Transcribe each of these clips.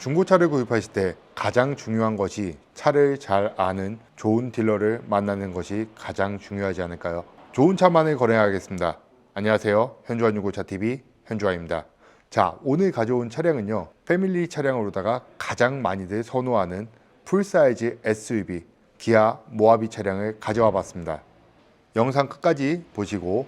중고차를 구입하실 때 가장 중요한 것이 차를 잘 아는 좋은 딜러를 만나는 것이 가장 중요하지 않을까요? 좋은 차만을 거래하겠습니다. 안녕하세요. 현주한 중고차 TV 현주아입니다. 자, 오늘 가져온 차량은요. 패밀리 차량으로다가 가장 많이들 선호하는 풀사이즈 SUV 기아 모하비 차량을 가져와 봤습니다. 영상 끝까지 보시고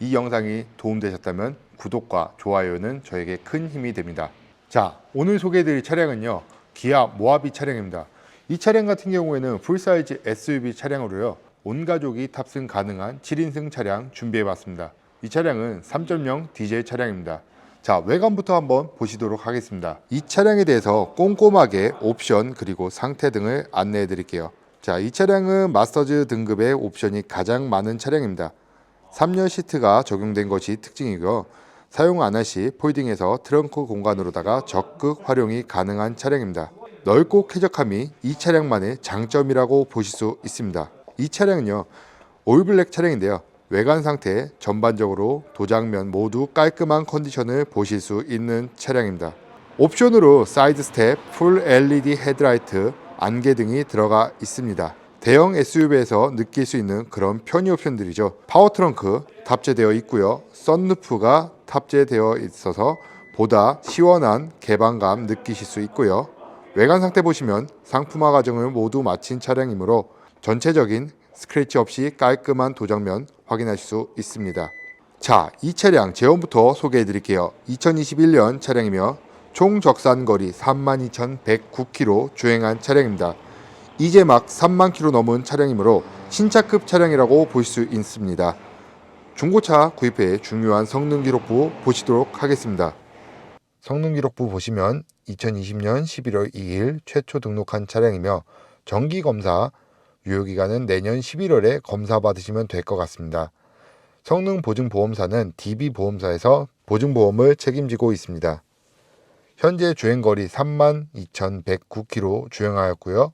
이 영상이 도움되셨다면 구독과 좋아요는 저에게 큰 힘이 됩니다. 자, 오늘 소개해드릴 차량은요. 기아 모하비 차량입니다. 이 차량 같은 경우에는 풀사이즈 SUV 차량으로요. 온 가족이 탑승 가능한 7인승 차량 준비해봤습니다. 이 차량은 3.0 디젤 차량입니다. 자, 외관부터 한번 보시도록 하겠습니다. 이 차량에 대해서 꼼꼼하게 옵션 그리고 상태 등을 안내해 드릴게요. 자, 이 차량은 마스터즈 등급의 옵션이 가장 많은 차량입니다. 3열 시트가 적용된 것이 특징이고요. 사용 안 할 시 폴딩해서 트렁크 공간으로다가 적극 활용이 가능한 차량입니다. 넓고 쾌적함이 이 차량만의 장점이라고 보실 수 있습니다. 이 차량은요, 올블랙 차량인데요. 외관 상태 전반적으로 도장면 모두 깔끔한 컨디션을 보실 수 있는 차량입니다. 옵션으로 사이드 스텝, 풀 LED 헤드라이트, 안개 등이 들어가 있습니다. 대형 SUV에서 느낄 수 있는 그런 편의 옵션들이죠. 파워 트렁크 탑재되어 있고요. 썬루프가 탑재되어 있어서 보다 시원한 개방감 느끼실 수 있고요. 외관 상태 보시면 상품화 과정을 모두 마친 차량이므로 전체적인 스크래치 없이 깔끔한 도장면 확인하실 수 있습니다. 자, 이 차량 제원부터 소개해 드릴게요. 2021년 차량이며 총 적산 거리 32,109km 주행한 차량입니다. 이제 막 3만 km 넘은 차량이므로 신차급 차량이라고 볼 수 있습니다. 중고차 구입에 중요한 성능 기록부 보시도록 하겠습니다. 성능 기록부 보시면 2020년 11월 2일 최초 등록한 차량이며 정기 검사 유효 기간은 내년 11월에 검사 받으시면 될 것 같습니다. 성능 보증 보험사는 DB 보험사에서 보증 보험을 책임지고 있습니다. 현재 주행 거리 32,109km 주행하였고요.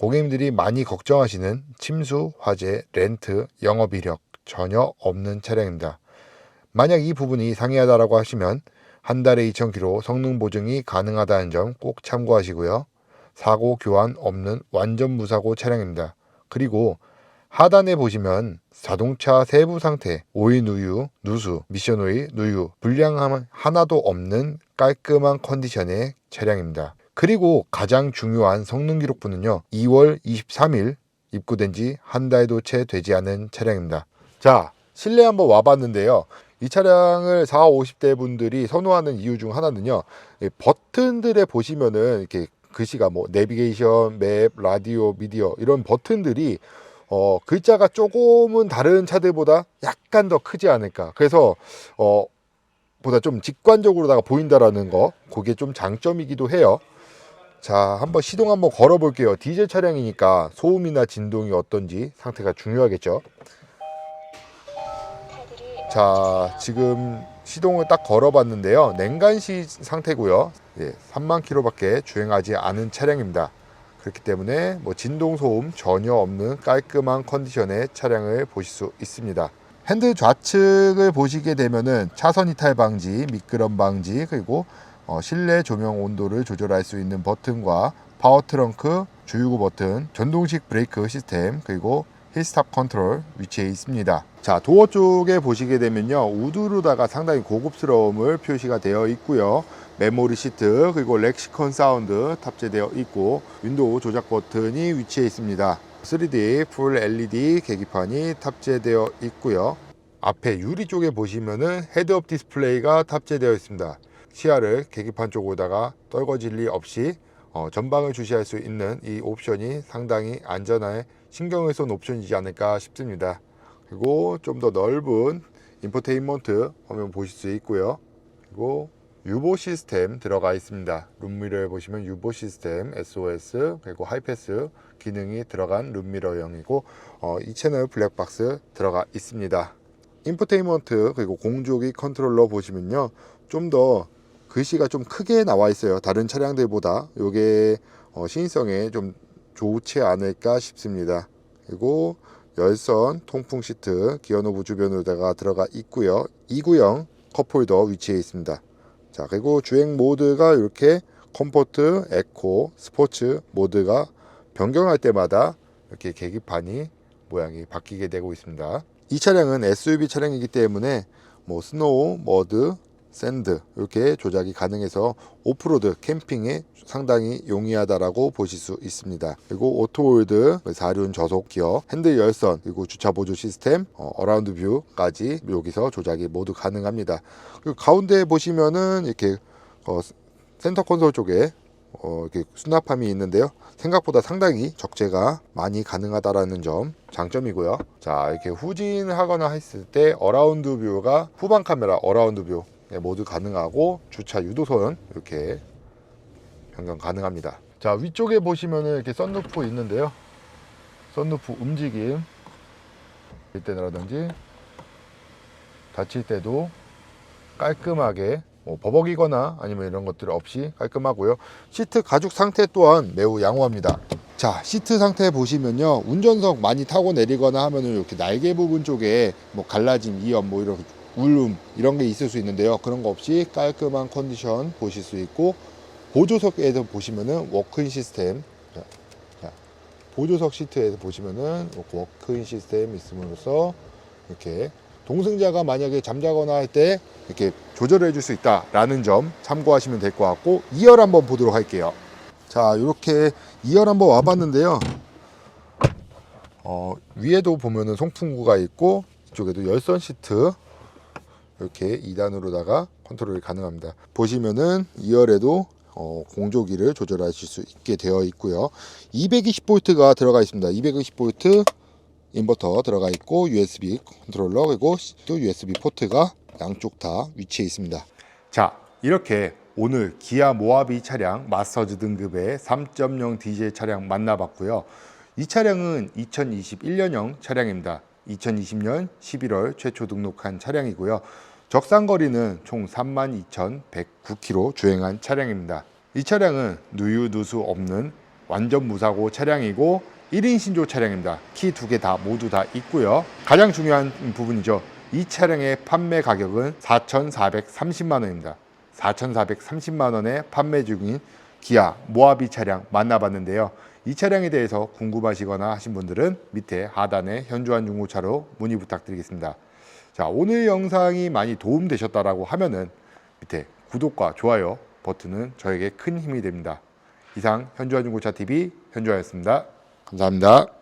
고객님들이 많이 걱정하시는 침수, 화재, 렌트, 영업 이력 전혀 없는 차량입니다. 만약 이 부분이 상이하다라고 하시면 한 달에 2,000km 성능 보증이 가능하다는 점 꼭 참고하시고요. 사고 교환 없는 완전 무사고 차량입니다. 그리고 하단에 보시면 자동차 세부 상태, 오일 누유, 누수, 미션 오일, 누유, 불량함 하나도 없는 깔끔한 컨디션의 차량입니다. 그리고 가장 중요한 성능 기록부는요. 2월 23일 입고된 지 한 달도 채 되지 않은 차량입니다. 자, 실내 한번 와봤는데요. 이 차량을 4, 50대 분들이 선호하는 이유 중 하나는요. 이 버튼들에 보시면은 이렇게 글씨가 뭐 내비게이션, 맵, 라디오, 미디어 이런 버튼들이 어, 글자가 조금은 다른 차들보다 약간 더 크지 않을까. 그래서 어, 보다 좀 직관적으로다가 보인다라는 거, 그게 좀 장점이기도 해요. 자, 한번 시동 한번 걸어 볼게요. 디젤 차량이니까 소음이나 진동이 어떤지 상태가 중요하겠죠. 자, 지금 시동을 딱 걸어 봤는데요. 냉간시 상태고요. 예, 3만 킬로 밖에 주행하지 않은 차량입니다. 그렇기 때문에 뭐 진동 소음 전혀 없는 깔끔한 컨디션의 차량을 보실 수 있습니다. 핸들 좌측을 보시게 되면은 차선 이탈 방지, 미끄럼 방지, 그리고 어, 실내 조명 온도를 조절할 수 있는 버튼과 파워 트렁크, 주유구 버튼, 전동식 브레이크 시스템, 그리고 힐스탑 컨트롤 위치해 있습니다. 자, 도어 쪽에 보시게 되면요. 우드로다가 상당히 고급스러움을 표시가 되어 있고요. 메모리 시트, 그리고 렉시컨 사운드 탑재되어 있고 윈도우 조작 버튼이 위치해 있습니다. 3D 풀 LED 계기판이 탑재되어 있고요. 앞에 유리 쪽에 보시면은 헤드업 디스플레이가 탑재되어 있습니다. 시야를 계기판 쪽으로다가 떨궈질 리 없이 어, 전방을 주시할 수 있는 이 옵션이 상당히 안전하에 신경을 쏜 옵션이지 않을까 싶습니다. 그리고 좀 더 넓은 인포테인먼트 화면 보실 수 있고요. 그리고 유보 시스템 들어가 있습니다. 룸미러에 보시면 유보 시스템, SOS, 그리고 하이패스 기능이 들어간 룸미러형이고 어, 이 채널 블랙박스 들어가 있습니다. 인포테인먼트 그리고 공조기 컨트롤러 보시면요. 좀더 글씨가 좀 크게 나와 있어요. 다른 차량들보다 이게 어, 신성에 좀 좋지 않을까 싶습니다. 그리고 열선 통풍 시트 기어 노브 주변으로다가 들어가 있고요. 2구형 컵홀더 위치해 있습니다. 자 그리고 주행 모드가 이렇게 컴포트, 에코, 스포츠 모드가 변경할 때마다 이렇게 계기판이 모양이 바뀌게 되고 있습니다. 이 차량은 SUV 차량이기 때문에 뭐 스노우, 머드, 샌드 이렇게 조작이 가능해서 오프로드 캠핑에 상당히 용이하다라고 보실 수 있습니다. 그리고 오토홀드, 4륜 저속 기어, 핸들 열선, 그리고 주차 보조 시스템, 어, 어라운드 뷰까지 여기서 조작이 모두 가능합니다. 그리고 가운데 보시면은 이렇게 어, 센터 콘솔 쪽에 어, 이렇게 수납함이 있는데요. 생각보다 상당히 적재가 많이 가능하다라는 점 장점이고요. 자, 이렇게 후진하거나 했을 때 어라운드 뷰가 후방 카메라 어라운드 뷰 네, 모두 가능하고 주차 유도선 이렇게 변경 가능합니다. 자, 위쪽에 보시면은 이렇게 썬루프 있는데요. 썬루프 움직임 일 때라든지 닫힐 때도 깔끔하게 뭐 버벅이거나 아니면 이런 것들 없이 깔끔하고요. 시트 가죽 상태 또한 매우 양호합니다. 자, 시트 상태 보시면요. 운전석 많이 타고 내리거나 하면은 이렇게 날개 부분 쪽에 뭐 갈라짐, 이염 뭐 이런 울음 이런 게 있을 수 있는데요. 그런 거 없이 깔끔한 컨디션 보실 수 있고 보조석에서 보시면은 워크인 시스템 자, 자, 보조석 시트에서 보시면은 워크인 시스템 있음으로써 이렇게 동승자가 만약에 잠자거나 할 때 이렇게 조절해 줄 수 있다라는 점 참고하시면 될 것 같고 2열 한번 보도록 할게요. 자, 이렇게 2열 한번 와봤는데요. 어, 위에도 보면은 송풍구가 있고 이쪽에도 열선 시트 이렇게 2단으로다가 컨트롤이 가능합니다. 보시면은 2열에도 어, 공조기를 조절하실 수 있게 되어 있고요. 220V가 들어가 있습니다. 220V 인버터 들어가 있고 USB 컨트롤러 그리고 또 USB 포트가 양쪽 다 위치해 있습니다. 자, 이렇게 오늘 기아 모하비 차량 마스터즈 등급의 3.0 디젤 차량 만나봤고요. 이 차량은 2021년형 차량입니다. 2020년 11월 최초 등록한 차량이고요. 적상 거리는 총 32,109km 주행한 차량입니다. 이 차량은 누유 누수 없는 완전 무사고 차량이고 1인 신조 차량입니다. 키 두 개 다 모두 다 있고요. 가장 중요한 부분이죠. 이 차량의 판매 가격은 4,430만 원입니다. 4,430만 원에 판매 중인 기아 모하비 차량 만나봤는데요. 이 차량에 대해서 궁금하시거나 하신 분들은 밑에 하단에 현주한 중고차로 문의 부탁드리겠습니다. 자, 오늘 영상이 많이 도움되셨다라고 하면은 밑에 구독과 좋아요 버튼은 저에게 큰 힘이 됩니다. 이상 현주한 중고차 TV 현주아였습니다. 감사합니다.